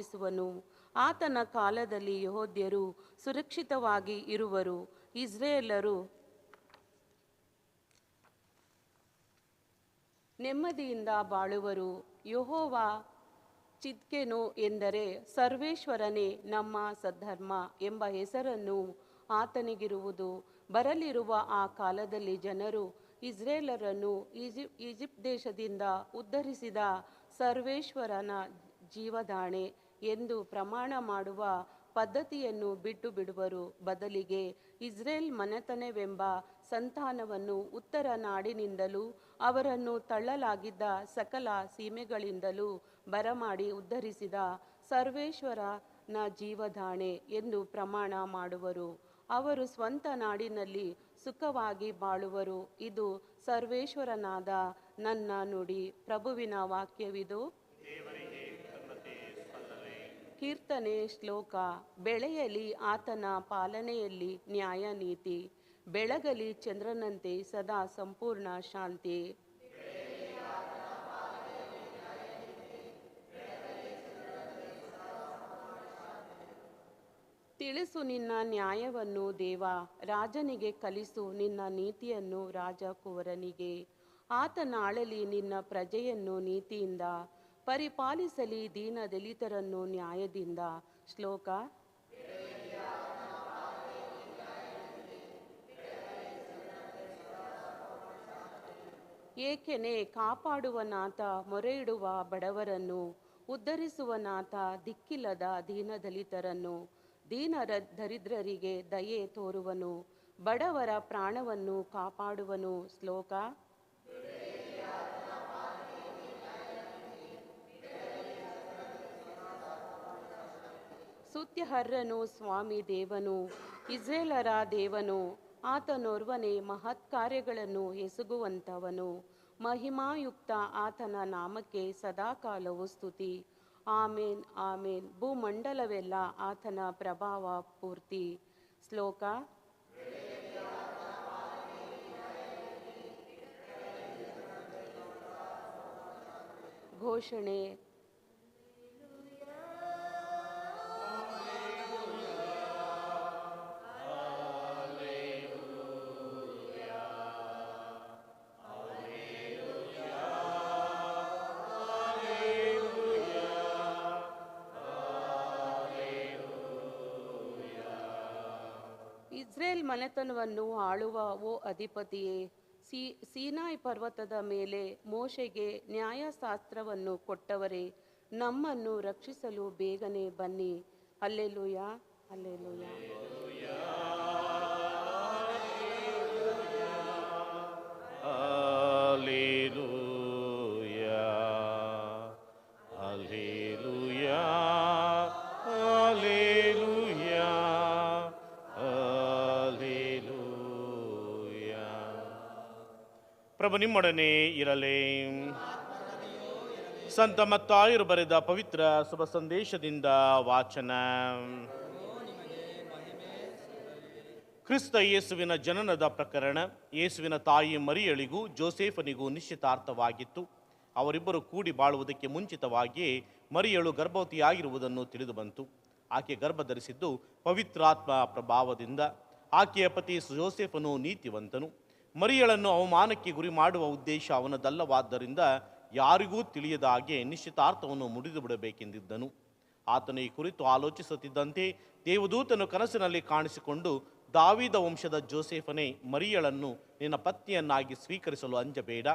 ಪಾಲಿಸುವನು ಆತನ ಕಾಲದಲ್ಲಿ ಯಹೋದ್ಯರು ಸುರಕ್ಷಿತವಾಗಿ ಇರುವರು. ಇಸ್ರೇಲರು ನೆಮ್ಮದಿಯಿಂದ ಬಾಳುವರು. ಯಹೋವ ಚಿತ್ಕೆನು ಎಂದರೆ, ಸರ್ವೇಶ್ವರನೇ ನಮ್ಮ ಸದ್ಧರ್ಮ ಎಂಬ ಹೆಸರನ್ನು ಆತನಿಗಿರುವುದು. ಬರಲಿರುವ ಆ ಕಾಲದಲ್ಲಿ ಜನರು ಇಸ್ರೇಲರನ್ನು ಈಜಿಪ್ ಈಜಿಪ್ಟ್ ದೇಶದಿಂದ ಉದ್ಧರಿಸಿದ ಸರ್ವೇಶ್ವರನ ಜೀವದಾಣೆ. ಎಂದು ಪ್ರಮಾಣ ಮಾಡುವ ಪದ್ಧತಿಯನ್ನು ಬಿಟ್ಟು ಬಿಡುವರು. ಬದಲಿಗೆ ಇಸ್ರೇಲ್ ಮನೆತನವೆಂಬ ಸಂತಾನವನ್ನು ಉತ್ತರ ನಾಡಿನಿಂದಲೂ ಅವರನ್ನು ತಳ್ಳಲಾಗಿದ್ದ ಸಕಲ ಸೀಮೆಗಳಿಂದಲೂ ಬರಮಾಡಿ ಉದ್ಧರಿಸಿದ ಸರ್ವೇಶ್ವರನ ಜೀವದಾಣೆ ಎಂದು ಪ್ರಮಾಣ ಮಾಡುವರು. ಅವರು ಸ್ವಂತ ನಾಡಿನಲ್ಲಿ ಸುಖವಾಗಿ ಬಾಳುವರು. ಇದು ಸರ್ವೇಶ್ವರನಾದ ನನ್ನ ನುಡಿ. ಪ್ರಭುವಿನ ವಾಕ್ಯವಿದು. ಕೀರ್ತನೆ ಶ್ಲೋಕ, ಬೆಳೆಯಲಿ ಆತನ ಪಾಲನೆಯಲ್ಲಿ ನ್ಯಾಯ ನೀತಿ, ಬೆಳಗಲಿ ಚಂದ್ರನಂತೆ ಸದಾ ಸಂಪೂರ್ಣ ಶಾಂತಿ. ತಿಳಿಸು ನಿನ್ನ ನ್ಯಾಯವನ್ನು ದೇವ, ರಾಜನಿಗೆ ಕಲಿಸು ನಿನ್ನ ನೀತಿಯನ್ನು ರಾಜಕುವರನಿಗೆ. ಆತನ ಆಳಲಿ ನಿನ್ನ ಪ್ರಜೆಯನ್ನು ನೀತಿಯಿಂದ ಪರಿಪಾಲಿಸಲಿ ದೀನ ದಲಿತರನ್ನು ನ್ಯಾಯದಿಂದ. ಶ್ಲೋಕ ಏಕೆನೆ ಕಾಪಾಡುವನಾಥ ಮೊರೆಯಿಡುವ ಬಡವರನ್ನು, ಉದ್ಧರಿಸುವನಾಥ ದಿಕ್ಕಿಲ್ಲದ ದೀನದಲಿತರನ್ನು, ದೀನ ದರಿದ್ರರಿಗೆ ದಯೆ ತೋರುವನು, ಬಡವರ ಪ್ರಾಣವನ್ನು ಕಾಪಾಡುವನು. ಶ್ಲೋಕ ಸುತ್ಯಹರ್ರನು ಸ್ವಾಮಿ ದೇವನು ಇಸ್ರೇಲರ ದೇವನು, ಆತನೋರ್ವನೇ ಮಹತ್ ಕಾರ್ಯಗಳನ್ನು ಎಸಗುವಂಥವನು. ಮಹಿಮಾಯುಕ್ತ ಆತನ ನಾಮಕ್ಕೆ ಸದಾಕಾಲವು ಸ್ತುತಿ. ಆಮೇನ್ ಆಮೇನ್. ಭೂಮಂಡಲವೆಲ್ಲ ಆತನ ಪ್ರಭಾವ ಪೂರ್ತಿ. ಶ್ಲೋಕ ಘೋಷಣೆ ಮನೆತನವನ್ನು ಆಳುವ ಓ ಅಧಿಪತಿಯೇ, ಸೀ, ಸೀನಾಯ್ ಪರ್ವತದ ಮೇಲೆ ಮೋಶೆಗೆ ನ್ಯಾಯಶಾಸ್ತ್ರವನ್ನು ಕೊಟ್ಟವರೇ, ನಮ್ಮನ್ನು ರಕ್ಷಿಸಲು ಬೇಗನೆ ಬನ್ನಿ ಅಲ್ಲೆಲುಯ ಅಲ್ಲೆಲುಯ Alleluia. ಪ್ರಭು ನಿಮ್ಮೊಡನೆ ಇರಲಿ. ಸಂತ ಮತ್ತಾಯರು ಬರೆದ ಪವಿತ್ರ ಶುಭ ಸಂದೇಶದಿಂದ ವಾಚನ. ಕ್ರಿಸ್ತ ಯೇಸುವಿನ ಜನನದ ಪ್ರಕರಣ, ಯೇಸುವಿನ ತಾಯಿ ಮರಿಯಳಿಗೂ ಜೋಸೆಫನಿಗೂ ನಿಶ್ಚಿತಾರ್ಥವಾಗಿತ್ತು. ಅವರಿಬ್ಬರು ಕೂಡಿ ಬಾಳುವುದಕ್ಕೆ ಮುಂಚಿತವಾಗಿಯೇ ಮರಿಯಳು ಗರ್ಭವತಿಯಾಗಿರುವುದನ್ನು ತಿಳಿದು ಬಂತು ಆಕೆ ಗರ್ಭ ಧರಿಸಿದ್ದು ಪವಿತ್ರಾತ್ಮ ಪ್ರಭಾವದಿಂದ. ಆಕೆಯ ಪತಿ ಜೋಸೆಫನು ನೀತಿವಂತನು. ಮರಿಯಳನ್ನು ಅವಮಾನಕ್ಕೆ ಗುರಿ ಮಾಡುವ ಉದ್ದೇಶ ಅವನದಲ್ಲವಾದ್ದರಿಂದ ಯಾರಿಗೂ ತಿಳಿಯದ ಹಾಗೆ ನಿಶ್ಚಿತಾರ್ಥವನ್ನು ಮುಡಿದು ಬಿಡಬೇಕೆಂದಿದ್ದನು. ಆತನು ಈ ಕುರಿತು ಆಲೋಚಿಸುತ್ತಿದ್ದಂತೆ ದೇವದೂತನು ಕನಸಿನಲ್ಲಿ ಕಾಣಿಸಿಕೊಂಡು, ದಾವಿದ ವಂಶದ ಜೋಸೆಫನೇ, ಮರಿಯಳನ್ನು ನಿನ್ನ ಪತ್ನಿಯನ್ನಾಗಿ ಸ್ವೀಕರಿಸಲು ಅಂಜಬೇಡ.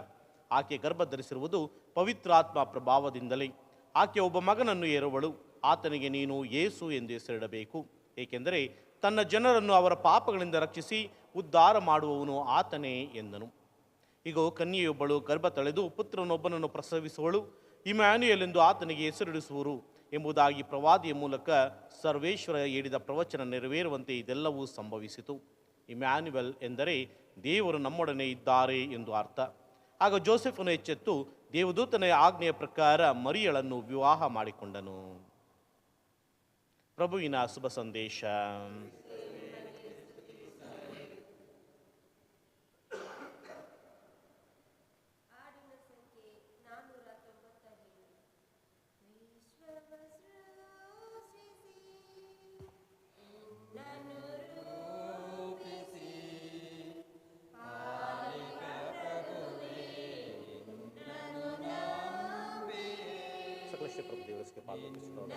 ಆಕೆ ಗರ್ಭ ಧರಿಸಿರುವುದು ಪವಿತ್ರಾತ್ಮ ಪ್ರಭಾವದಿಂದಲೇ. ಆಕೆ ಒಬ್ಬ ಮಗನನ್ನು ಏರುವಳು. ಆತನಿಗೆ ನೀನು ಯೇಸು ಎಂದು ಹೆಸರಿಡಬೇಕು. ಏಕೆಂದರೆ ತನ್ನ ಜನರನ್ನು ಅವರ ಪಾಪಗಳಿಂದ ರಕ್ಷಿಸಿ ಉದ್ಧಾರ ಮಾಡುವವನು ಆತನೇ ಎಂದನು. ಈಗ ಕನ್ಯೆಯೊಬ್ಬಳು ಗರ್ಭ ತಳೆದು ಪುತ್ರನೊಬ್ಬನನ್ನು ಪ್ರಸವಿಸುವಳು. ಇಮ್ಯಾನ್ಯುಯಲ್ ಎಂದು ಆತನಿಗೆ ಹೆಸರಿಡಿಸುವರು ಎಂಬುದಾಗಿ ಪ್ರವಾದಿಯ ಮೂಲಕ ಸರ್ವೇಶ್ವರ ಹೇಳಿದ ಪ್ರವಚನ ನೆರವೇರುವಂತೆ ಇದೆಲ್ಲವೂ ಸಂಭವಿಸಿತು. ಇಮ್ಯಾನ್ಯುವೆಲ್ ಎಂದರೆ ದೇವರು ನಮ್ಮೊಡನೆ ಇದ್ದಾರೆ ಎಂದು ಅರ್ಥ. ಆಗ ಜೋಸೆಫನು ಎಚ್ಚೆತ್ತು ದೇವದೂತನ ಆಜ್ಞೆಯ ಪ್ರಕಾರ ಮರಿಯಳನ್ನು ವಿವಾಹ ಮಾಡಿಕೊಂಡನು. ಪ್ರಭುವಿನ ಶುಭ ಸಂದೇಶ.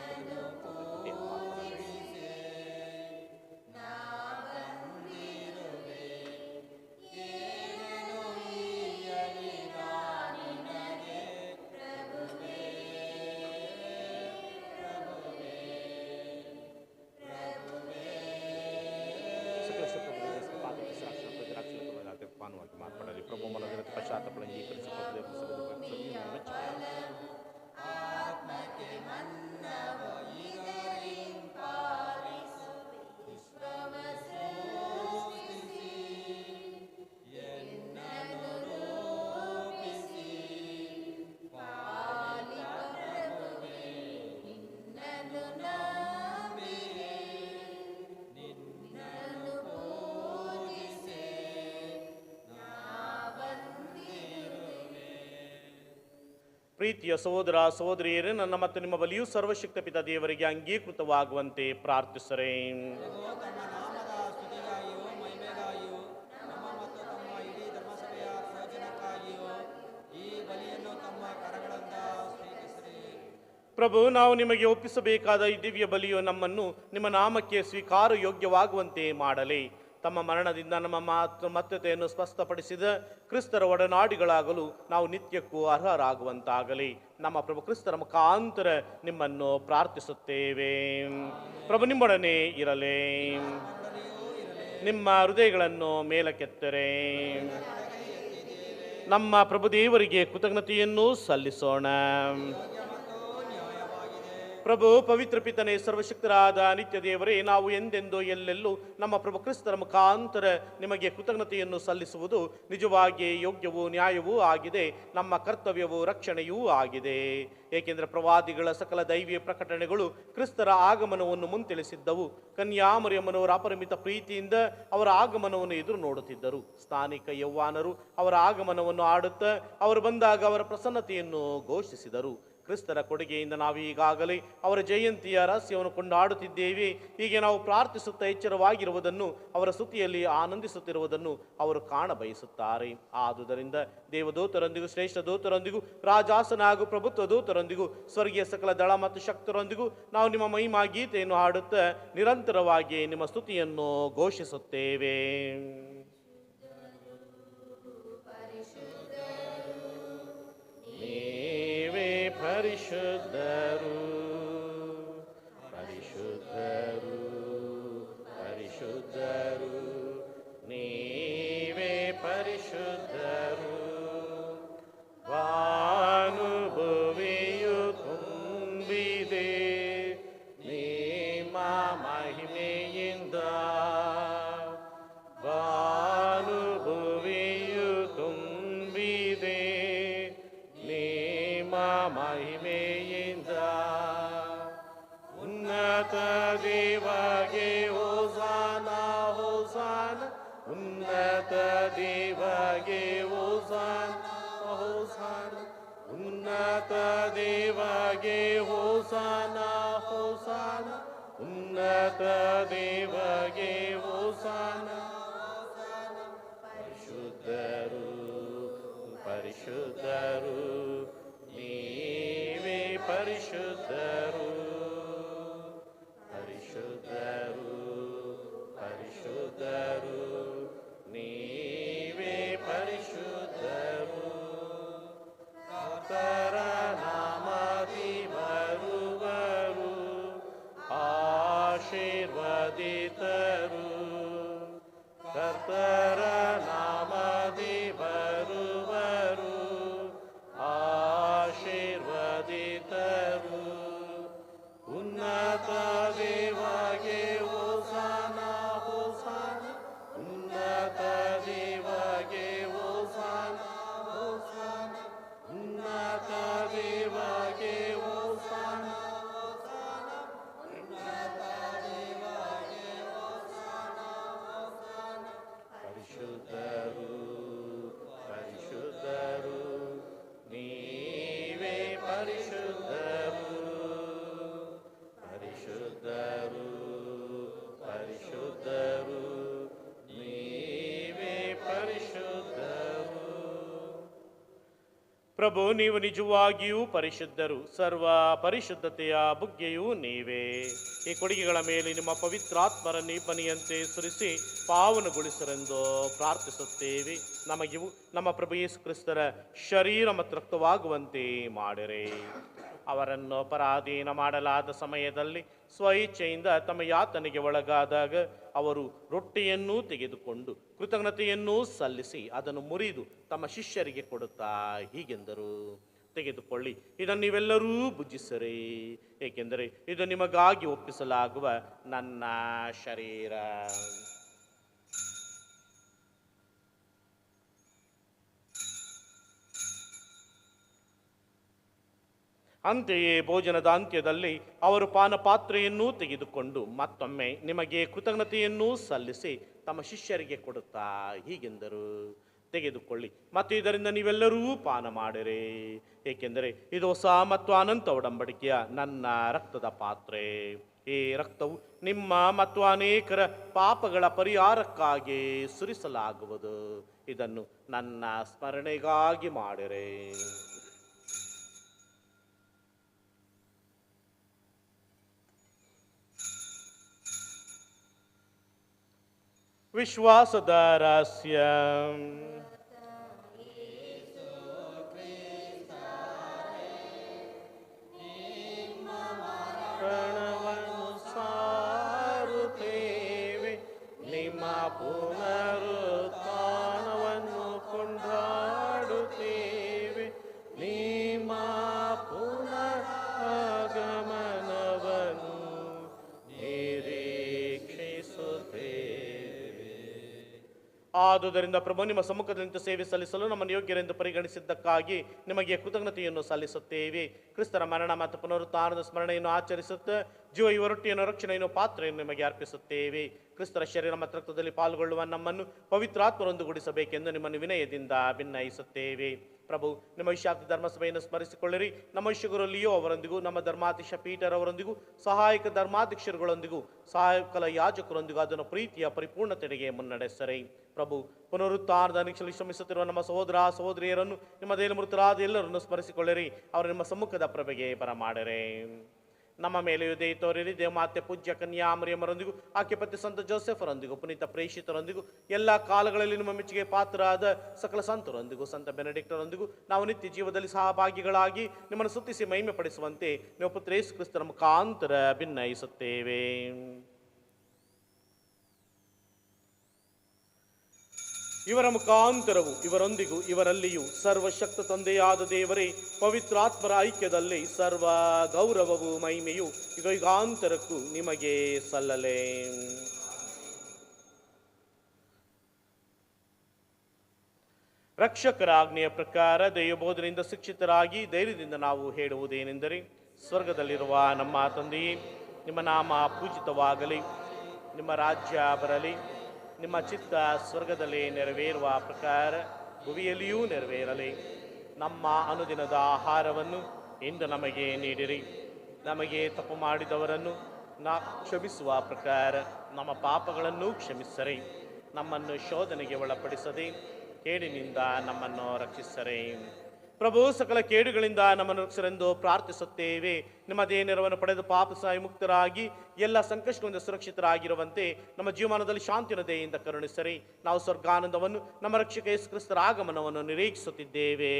ಪಾತ್ರ ಪ್ರೀತಿಯ ಸಹೋದರ, ಸಹೋದರಿಯರೇ, ನನ್ನ ಮತ್ತು ನಿಮ್ಮ ಬಲಿಯೂ ಸರ್ವಶಕ್ತ ಪಿತ ದೇವರಿಗೆ ಅಂಗೀಕೃತವಾಗುವಂತೆ ಪ್ರಾರ್ಥಿಸರೆ ಪ್ರಭು, ನಾವು ನಿಮಗೆ ಒಪ್ಪಿಸಬೇಕಾದ ಈ ದಿವ್ಯ ಬಲಿಯು ನಮ್ಮನ್ನು ನಿಮ್ಮ ನಾಮಕ್ಕೆ ಸ್ವೀಕಾರ ಯೋಗ್ಯವಾಗುವಂತೆ ಮಾಡಲಿ. ತಮ್ಮ ಮರಣದಿಂದ ನಮ್ಮ ಮಾತು ಮತ್ತತೆಯನ್ನು ಸ್ಪಷ್ಟಪಡಿಸಿದ ಕ್ರಿಸ್ತರ ಒಡನಾಡಿಗಳಾಗಲು ನಾವು ನಿತ್ಯಕ್ಕೂ ಅರ್ಹರಾಗುವಂತಾಗಲಿ. ನಮ್ಮ ಪ್ರಭು ಕ್ರಿಸ್ತರ ಮುಖಾಂತರ ನಿಮ್ಮನ್ನು ಪ್ರಾರ್ಥಿಸುತ್ತೇವೆ. ಪ್ರಭು, ನಿಮ್ಮೊಡನೆ ಇರಲೇ. ನಿಮ್ಮ ಹೃದಯಗಳನ್ನು ಮೇಲಕ್ಕೆತ್ತರೆ. ನಮ್ಮ ಪ್ರಭುದೇವರಿಗೆ ಕೃತಜ್ಞತೆಯನ್ನು ಸಲ್ಲಿಸೋಣ. ಪ್ರಭು ಪವಿತ್ರ ಪಿತನೇ, ಸರ್ವಶಕ್ತರಾದ ನಿತ್ಯ ದೇವರೇ ನಾವು ಎಂದೆಂದೋ ಎಲ್ಲೆಲ್ಲೂ ನಮ್ಮ ಪ್ರಭು ಕ್ರಿಸ್ತರ ಮುಖಾಂತರ ನಿಮಗೆ ಕೃತಜ್ಞತೆಯನ್ನು ಸಲ್ಲಿಸುವುದು ನಿಜವಾಗಿ ಯೋಗ್ಯವೂ ನ್ಯಾಯವೂ ಆಗಿದೆ, ನಮ್ಮ ಕರ್ತವ್ಯವೂ ರಕ್ಷಣೆಯೂ ಆಗಿದೆ. ಏಕೆಂದರೆ ಪ್ರವಾದಿಗಳ ಸಕಲ ದೈವಿಯ ಪ್ರಕಟಣೆಗಳು ಕ್ರಿಸ್ತರ ಆಗಮನವನ್ನು ಮುಂತಿಳಿಸಿದ್ದವು. ಕನ್ಯಾಮರಿಯಮ್ಮನವರ ಅಪರಿಮಿತ ಪ್ರೀತಿಯಿಂದ ಅವರ ಆಗಮನವನ್ನು ಎದುರು ನೋಡುತ್ತಿದ್ದರು. ಸ್ಥಾನಿಕ ಯೌವಾನರು ಅವರ ಆಗಮನವನ್ನು ಆಡುತ್ತಾ ಅವರು ಬಂದಾಗ ಅವರ ಪ್ರಸನ್ನತೆಯನ್ನು ಘೋಷಿಸಿದರು. ಕ್ರಿಸ್ತರ ಕೊಡುಗೆಯಿಂದ ನಾವು ಈಗಾಗಲೇ ಅವರ ಜಯಂತಿಯ ರಹಸ್ಯವನ್ನು ಕೊಂಡಾಡುತ್ತಿದ್ದೇವೆ. ಹೀಗೆ ನಾವು ಪ್ರಾರ್ಥಿಸುತ್ತಾ ಎಚ್ಚರವಾಗಿರುವುದನ್ನು, ಅವರ ಸ್ತುತಿಯಲ್ಲಿ ಆನಂದಿಸುತ್ತಿರುವುದನ್ನು ಅವರು ಕಾಣ ಬಯಸುತ್ತಾರೆ ಆದುದರಿಂದ ದೇವದೂತರೊಂದಿಗೂ, ಶ್ರೇಷ್ಠ ದೂತರೊಂದಿಗೂ, ರಾಜಾಸನ ಹಾಗೂ ಪ್ರಭುತ್ವ ದೂತರೊಂದಿಗೂ, ಸ್ವರ್ಗೀಯ ಸಕಲ ದಳ ಮತ್ತು ಶಕ್ತರೊಂದಿಗೂ ನಾವು ನಿಮ್ಮ ಮಹಿಮಾ ಗೀತೆಯನ್ನು ಹಾಡುತ್ತಾ ನಿರಂತರವಾಗಿ ನಿಮ್ಮ ಸ್ತುತಿಯನ್ನು ಘೋಷಿಸುತ್ತೇವೆ. ನೀವೇ ಪ್ರಭು, ನೀವು ನಿಜವಾಗಿಯೂ ಪರಿಶುದ್ಧರು. ಸರ್ವ ಪರಿಶುದ್ಧತೆಯ ಬುಗ್ಗೆಯೂ ನೀವೇ. ಈ ಕೊಡುಗೆಗಳ ಮೇಲೆ ನಿಮ್ಮ ಪವಿತ್ರಾತ್ಮರ ನೀಪನಿಯಂತೆ ಸುರಿಸಿ ಪಾವನಗೊಳಿಸರೆಂದು ಪ್ರಾರ್ಥಿಸುತ್ತೇವೆ. ನಮಗಿವು ನಮ್ಮ ಪ್ರಭು ಯೇಸು ಕ್ರಿಸ್ತರ ಶರೀರ ಮತ್ತು ರಕ್ತವಾಗುವಂತೆ ಮಾಡಿರೆ. ಅವರನ್ನು ಪರಾಧೀನ ಮಾಡಲಾದ ಸಮಯದಲ್ಲಿ ಸ್ವಇಚ್ಛೆಯಿಂದ ತಮ್ಮ ಯಾತನೆಗೆ ಒಳಗಾದಾಗ ಅವರು ರೊಟ್ಟಿಯನ್ನೂ ತೆಗೆದುಕೊಂಡು ಕೃತಜ್ಞತೆಯನ್ನೂ ಸಲ್ಲಿಸಿ ಅದನ್ನು ಮುರಿದು ತಮ್ಮ ಶಿಷ್ಯರಿಗೆ ಕೊಡುತ್ತಾ ಹೀಗೆಂದರು. ತೆಗೆದುಕೊಳ್ಳಿ, ಇದನ್ನು ನೀವೆಲ್ಲರೂ ಭುಜಿಸರಿ, ಏಕೆಂದರೆ ಇದು ನಿಮಗಾಗಿ ಒಪ್ಪಿಸಲಾಗುವ ನನ್ನ ಶರೀರ. ಅಂತೆಯೇ ಭೋಜನದ ಅಂತ್ಯದಲ್ಲಿ ಅವರು ಪಾನಪಾತ್ರೆಯನ್ನೂ ತೆಗೆದುಕೊಂಡು ಮತ್ತೊಮ್ಮೆ ನಿಮಗೆ ಕೃತಜ್ಞತೆಯನ್ನೂ ಸಲ್ಲಿಸಿ ತಮ್ಮ ಶಿಷ್ಯರಿಗೆ ಕೊಡುತ್ತಾ ಹೀಗೆಂದರು. ತೆಗೆದುಕೊಳ್ಳಿ. ಮತ್ತು ಇದರಿಂದ ನೀವೆಲ್ಲರೂ ಪಾನ ಮಾಡಿರಿ. ಏಕೆಂದರೆ ಇದು ಹೊಸ ಮತ್ತು ಅನಂತ ಒಡಂಬಡಿಕೆಯ ನನ್ನ ರಕ್ತದ ಪಾತ್ರೆ. ಈ ರಕ್ತವು ನಿಮ್ಮ ಮತ್ತು ಅನೇಕರ ಪಾಪಗಳ ಪರಿಹಾರಕ್ಕಾಗಿ ಸುರಿಸಲಾಗುವುದು. ಇದನ್ನು ನನ್ನ ಸ್ಮರಣೆಗಾಗಿ ಮಾಡಿರಿ. ವಿಶ್ವಾಸದ ರಹಸ್ಯ ಆದುದರಿಂದ ಪ್ರಭು, ನಿಮ್ಮ ಸಮ್ಮುಖದಂತೆ ಸೇವೆ ಸಲ್ಲಿಸಲು ನಮ್ಮನ್ನು ಯೋಗ್ಯರೆಂದು ಪರಿಗಣಿಸಿದ್ದಕ್ಕಾಗಿ ನಿಮಗೆ ಕೃತಜ್ಞತೆಯನ್ನು ಸಲ್ಲಿಸುತ್ತೇವೆ. ಕ್ರಿಸ್ತರ ಮರಣ ಮತ್ತು ಪುನರುತ್ಥಾನದ ಸ್ಮರಣೆಯನ್ನು ಆಚರಿಸುತ್ತ ಜೀವ ಇವ ರೊಟ್ಟಿಯನ್ನು ರಕ್ಷಣೆಯನ್ನು, ಪಾತ್ರೆಯನ್ನು ನಿಮಗೆ ಅರ್ಪಿಸುತ್ತೇವೆ. ಕ್ರಿಸ್ತರ ಶರೀರ ಮತ್ತು ರಕ್ತದಲ್ಲಿ ಪಾಲ್ಗೊಳ್ಳುವ ನಮ್ಮನ್ನು ಪವಿತ್ರಾತ್ಮರೊಂದುಗೂಡಿಸಬೇಕೆಂದು ನಿಮ್ಮನ್ನು ವಿನಯದಿಂದ ಭಿನ್ನಯಿಸುತ್ತೇವೆ. ಪ್ರಭು, ನಿಮ್ಮ ವಿಶಾಪ್ತಿ ಧರ್ಮಸಭೆಯನ್ನು ಸ್ಮರಿಸಿಕೊಳ್ಳಿರಿ. ನಮ್ಮ ಶಿಗುರಲ್ಲಿಯೋ ಲಿಯೋ ಅವರೊಂದಿಗೂ, ನಮ್ಮ ಧರ್ಮಾಧ್ಯಕ್ಷ ಪೀಟರ್ ಅವರೊಂದಿಗೂ ಸಹಾಯಕ ಧರ್ಮಾಧ್ಯಕ್ಷರುಗಳೊಂದಿಗೂ ಸಹಾಯಕಲ ಯಾಜಕರೊಂದಿಗೂ ಅದನ್ನು ಪ್ರೀತಿಯ ಪರಿಪೂರ್ಣತೆಗೆ ಮುನ್ನಡೆಸರಿ. ಪ್ರಭು, ಪುನರುತ್ಥಾನದ ನಿರೀಕ್ಷೆಯಲ್ಲಿ ಶ್ರಮಿಸುತ್ತಿರುವ ನಮ್ಮ ಸಹೋದರ, ಸಹೋದರಿಯರನ್ನು, ನಿಮ್ಮ ದೇಹ ಮೃತರಾದ ಎಲ್ಲರನ್ನು ಸ್ಮರಿಸಿಕೊಳ್ಳಿರಿ. ಅವರು ನಿಮ್ಮ ಸಮ್ಮುಖದ ಪ್ರಭೆಗೆ ಬರಮಾಡರೆ. ನಮ್ಮ ಮೇಲೆಯೂ ದಯ ತೋರಿರಿ ದೇವಮಾತೆ ಪೂಜ್ಯ ಕನ್ಯಾಮರಿಯಮ್ಮರೊಂದಿಗೂ ಆಕೆ ಪತಿ ಸಂತ ಜೋಸೆಫರೊಂದಿಗೂ ಪುನೀತ ಪ್ರೇಷಿತರೊಂದಿಗೂ ಎಲ್ಲ ಕಾಲಗಳಲ್ಲಿ ನಿಮ್ಮ ಮೆಚ್ಚುಗೆ ಪಾತ್ರರಾದ ಸಕಲ ಸಂತರೊಂದಿಗೂ ಸಂತ ಬೆನಡಿಕ್ಟರೊಂದಿಗೂ ನಾವು ನಿತ್ಯ ಜೀವದಲ್ಲಿ ಸಹಭಾಗಿಗಳಾಗಿ ನಿಮ್ಮನ್ನು ಸುತ್ತಿಸಿ ಮಹಿಮೆ ಪಡಿಸುವಂತೆ ನೀವು ಯೇಸು ಕ್ರಿಸ್ತರ ಮುಖಾಂತರ ಭಿನ್ನಯಿಸುತ್ತೇವೆ ಇವರ ಮುಖಾಂತರವು ಇವರೊಂದಿಗೂ ಇವರಲ್ಲಿಯೂ ಸರ್ವಶಕ್ತ ತಂದೆಯಾದ ದೇವರೇ, ಪವಿತ್ರಾತ್ಮರ ಐಕ್ಯದಲ್ಲಿ ಸರ್ವ ಗೌರವವು ಮಹಿಮೆಯು ಈಗ ಯುಗಾಂತರಕ್ಕೂ ನಿಮಗೆ ಸಲ್ಲಲೇ. ರಕ್ಷಕರ ಆಜ್ಞೆಯ ಪ್ರಕಾರ ದೈವಬೋಧನೆಯಿಂದ ಶಿಕ್ಷಿತರಾಗಿ ಧೈರ್ಯದಿಂದ ನಾವು ಹೇಳುವುದೇನೆಂದರೆ, ಸ್ವರ್ಗದಲ್ಲಿರುವ ನಮ್ಮ ತಂದೆಯೇ, ನಿಮ್ಮ ನಾಮ ಪೂಜಿತವಾಗಲಿ, ನಿಮ್ಮ ರಾಜ್ಯ ಬರಲಿ ನಿಮ್ಮ ಚಿತ್ತ ಸ್ವರ್ಗದಲ್ಲಿ ನೆರವೇರುವ ಪ್ರಕಾರ ಭುವಿಯಲ್ಲಿಯೂ ನೆರವೇರಲಿ. ನಮ್ಮ ಅನುದಿನದ ಆಹಾರವನ್ನು ಇಂದು ನಮಗೆ ನೀಡಿರಿ. ನಮಗೆ ತಪ್ಪು ಮಾಡಿದವರನ್ನು ನಾ ಕ್ಷಮಿಸುವ ಪ್ರಕಾರ ನಮ್ಮ ಪಾಪಗಳನ್ನು ಕ್ಷಮಿಸರಿ. ನಮ್ಮನ್ನು ಶೋಧನೆಗೆ ಒಳಪಡಿಸದೆ ಕೇಡಿನಿಂದ ನಮ್ಮನ್ನು ರಕ್ಷಿಸರೆ. ಪ್ರಭು ಸಕಲ ಕೇಡುಗಳಿಂದ ನಮ್ಮನ್ನು ರಕ್ಷರೆಂದು ಪ್ರಾರ್ಥಿಸುತ್ತೇವೆ. ನಿಮ್ಮದೇ ನೆರವನ್ನು ಪಡೆದು ಪಾಪ ಸಹಾಯ ಮುಕ್ತರಾಗಿ, ಎಲ್ಲ ಸಂಕಷ್ಟಗಳಿಂದ ಸುರಕ್ಷಿತರಾಗಿರುವಂತೆ ನಮ್ಮ ಜೀವಮಾನದಲ್ಲಿ ಶಾಂತಿನ ದಯೆಯಿಂದ ಕರುಣಿಸರಿ. ನಾವು ಸ್ವರ್ಗಾನಂದವನ್ನು, ನಮ್ಮ ರಕ್ಷಕ ಯೇಸು ಕ್ರಿಸ್ತರ ಆಗಮನವನ್ನು ನಿರೀಕ್ಷಿಸುತ್ತಿದ್ದೇವೆ.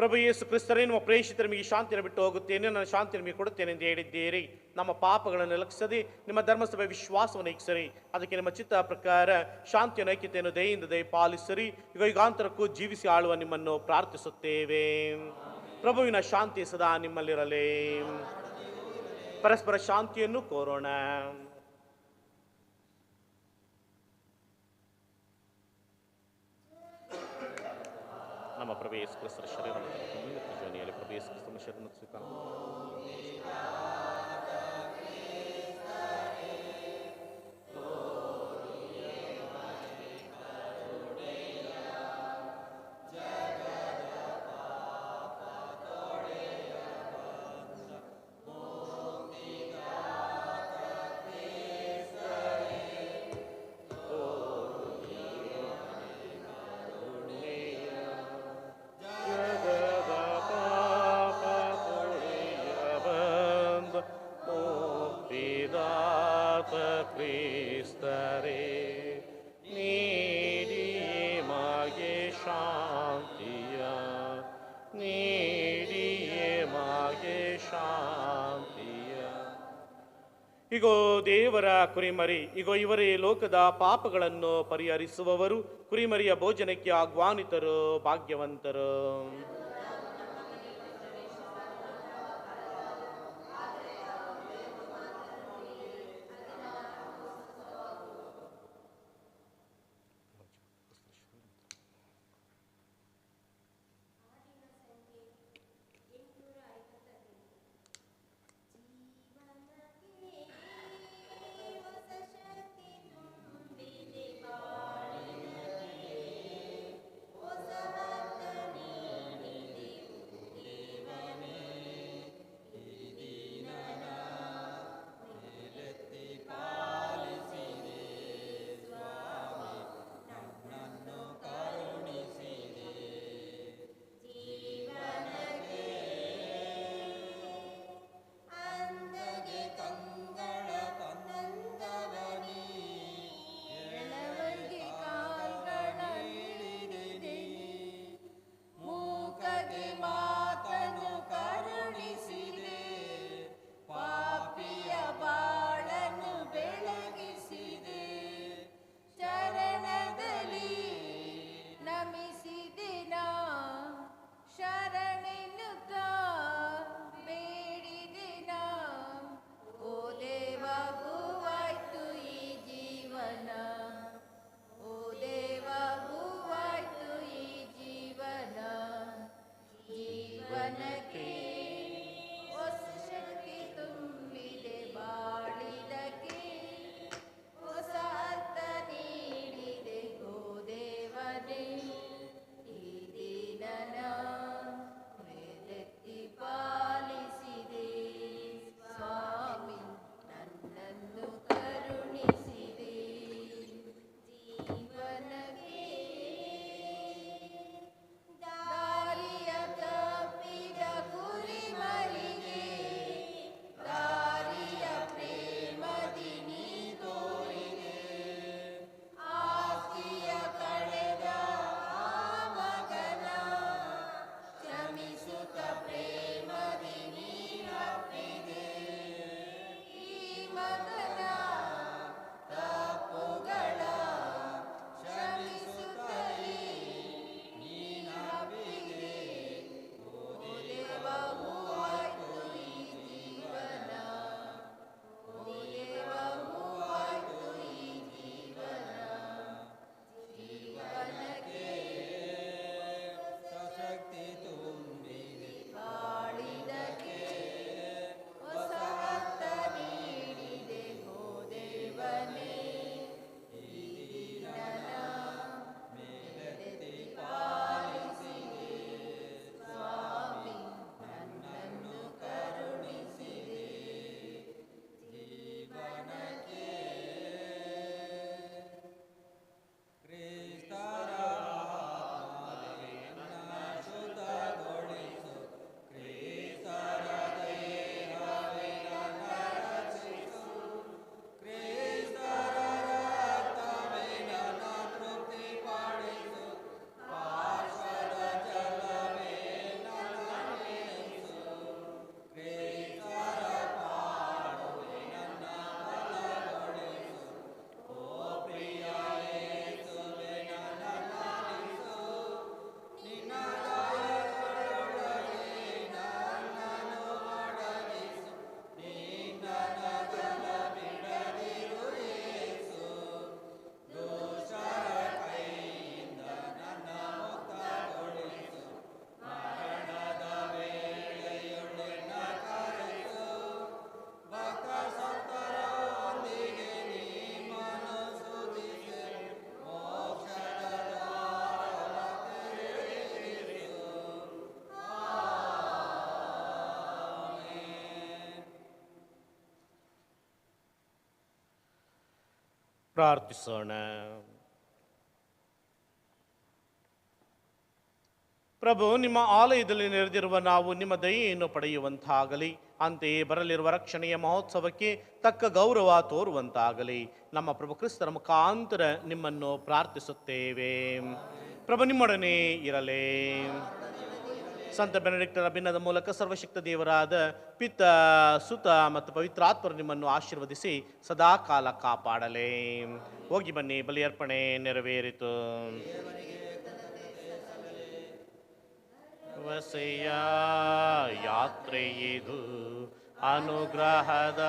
ಪ್ರಭು ಯೇಸು ಕ್ರಿಸ್ತರೇ, ನಿಮ್ಮ ಪ್ರೇಷಿತ ನಿಮಗೆ ಶಾಂತಿಯನ್ನು ಬಿಟ್ಟು ಹೋಗುತ್ತೇನೆ, ನನ್ನ ಶಾಂತಿ ನಿಮಗೆ ಕೊಡುತ್ತೇನೆ ಎಂದು ಹೇಳಿದ್ದೀರಿ. ನಮ್ಮ ಪಾಪಗಳನ್ನು ಲಕ್ಷಿಸದೆ ನಿಮ್ಮ ಧರ್ಮಸಭೆ ವಿಶ್ವಾಸವನ್ನು ಇಕ್ಕಿಸರಿ ಅದಕ್ಕೆ ನಿಮ್ಮ ಚಿತ್ತ ಪ್ರಕಾರ ಶಾಂತಿಯ ಐಕ್ಯತೆಯನ್ನು ದಯೆಯಿಂದ ದಯ ಪಾಲಿಸರಿ. ಈಗ ಯುಗಾಂತರಕ್ಕೂ ಜೀವಿಸಿ ಆಳುವ ನಿಮ್ಮನ್ನು ಪ್ರಾರ್ಥಿಸುತ್ತೇವೆ. ಪ್ರಭುವಿನ ಶಾಂತಿ ಸದಾ ನಿಮ್ಮಲ್ಲಿರಲಿ. ಪರಸ್ಪರ ಶಾಂತಿಯನ್ನು ಕೋರೋಣ. ನಮ್ಮ ಪ್ರಭು ಯೇಸು ಕ್ರಿಸ್ತರ ಶರೀರ ಕ್ರಿಸ್ತನ ರಕ್ತವನ್ನು ನಿತ್ಯ ಕುರಿಮರಿ ಇಗೋ ಇವರೇ ಲೋಕದ ಪಾಪಗಳನ್ನು ಪರಿಹರಿಸುವವರು. ಕುರಿಮರಿಯ ಭೋಜನಕ್ಕೆ ಆಹ್ವಾನಿತರು ಭಾಗ್ಯವಂತರು. Janake ಪ್ರಾರ್ಥಿಸೋಣ. ಪ್ರಭು, ನಿಮ್ಮ ಆಲಯದಲ್ಲಿ ನೆರೆದಿರುವ ನಾವು ನಿಮ್ಮ ದಯೆಯನ್ನು ಪಡೆಯುವಂತಾಗಲಿ. ಅಂತೆಯೇ ಬರಲಿರುವ ರಕ್ಷಣೆಯ ಮಹೋತ್ಸವಕ್ಕೆ ತಕ್ಕ ಗೌರವ ತೋರುವಂತಾಗಲಿ. ನಮ್ಮ ಪ್ರಭು ಕ್ರಿಸ್ತರ ಮುಖಾಂತರ ನಿಮ್ಮನ್ನು ಪ್ರಾರ್ಥಿಸುತ್ತೇವೆ. ಪ್ರಭು, ನಿಮ್ಮೊಡನೆ ಇರಲೇ. ಸಂತ ಬೆನಡಿಕ್ಟರ ಭಿನ್ನದ ಮೂಲಕ ಸರ್ವಶಕ್ತ ದೇವರಾದ ಪಿತ್ತ ಸುತ ಮತ್ತು ಪವಿತ್ರಾತ್ಮರು ನಿಮ್ಮನ್ನು ಆಶೀರ್ವದಿಸಿ ಸದಾ ಕಾಲ ಕಾಪಾಡಲೇ. ಹೋಗಿ ಬನ್ನಿ ಬಲಿಯರ್ಪಣೆ ನೆರವೇರಿತು. ವಸೆಯ ಯಾತ್ರೆಯಿದು ಅನುಗ್ರಹದ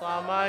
ಸಮಯ.